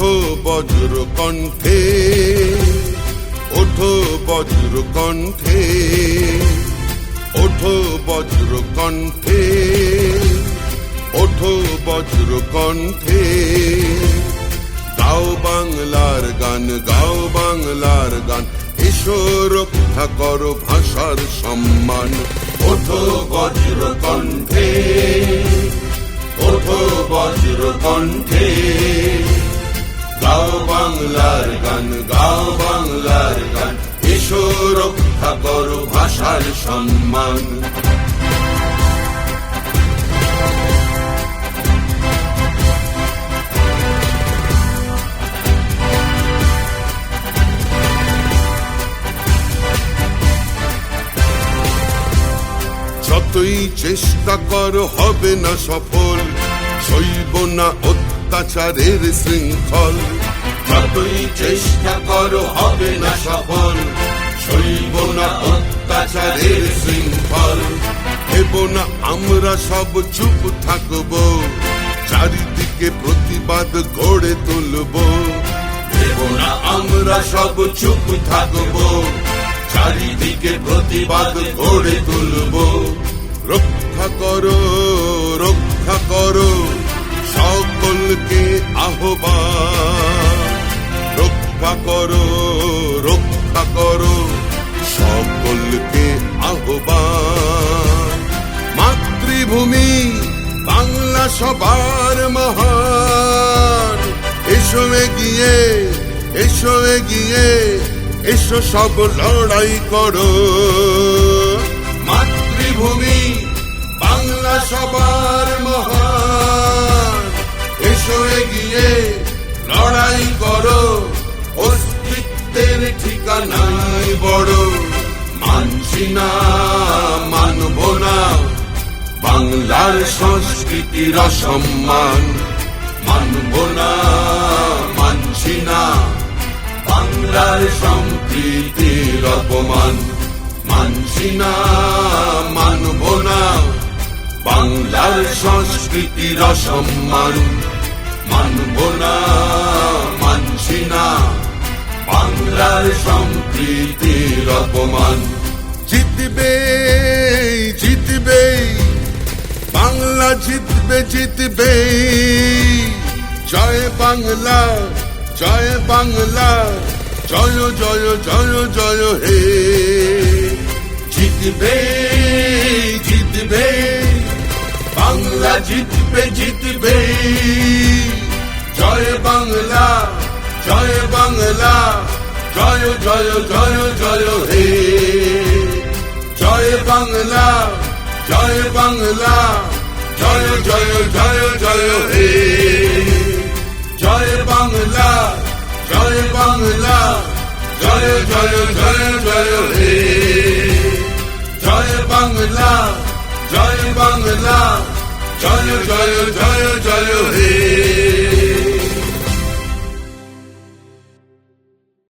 বজ্র কণ্ঠে, ওঠো বজ্র কণ্ঠে, ওঠো বজ্র কণ্ঠে, ওঠো বজ্র কণ্ঠে। গাও বাংলার গান, গাও বাংলার গান, এসো রক্ষা করো ভাষার সম্মান। ওঠো বজ্র কণ্ঠে, ওঠো বজ্র কণ্ঠে। গাও বাংলার গান, গাও বাংলার গান। এসো রক্ষা করো ভাষার সম্মান। যতই চেষ্টা কর, হবে না সফল। সইব না অত্যাচারের শৃঙ্খল। যতই চেষ্টা কর, হবে না সফল। সইব না অত্যাচারের শৃঙ্খল। হেব না, আমরা সব চুপ থাকব। চারিদিকে প্রতিবাদ গড়ে তুলব। দেব না, আমরা সব চুপ থাকব। চারিদিকে প্রতিবাদ গড়ে তুলব। রক্ষা করো রক্ষা করো। সকলকে আহ্বান। রক্ষা করো রক্ষা করো। সকলকে আহ্বান। মাতৃভূমি, বাংলা সবার মহান। এসো গিয়ে এসো গিয়ে এসো সব লড়াই করো। মাতৃভূমি, বাংলা সবার মহান। ঠিকানাই বড় মানছি না মানব না। বাংলার সংস্কৃতির অসম্মান। মানব না মানছি না বাংলার সম্প্রীতির অপমান। মানছি না মানব না। বাংলার সংস্কৃতির অসম্মান। মানব না মানছি না বাংলার সম্প্রীতির অপমান। জিতবে জিতবে বাংলা জিতবে জিতবে। জয় বাংলা জয় বাংলা জয় জয় জয় জয় হে। জিতবে জিতবে বাংলা জিতবে জিতবে। জয় বাংলা জয় বাংলা জয় জয় জয় জয় হে জয় বাংলা জয় বাংলা জয় জয় জয় জয় হে জয় বাংলা জয় বাংলা জয় জয় জয় জয় হে জয় বাংলা জয় বাংলা জয় জয় জয় জয় হে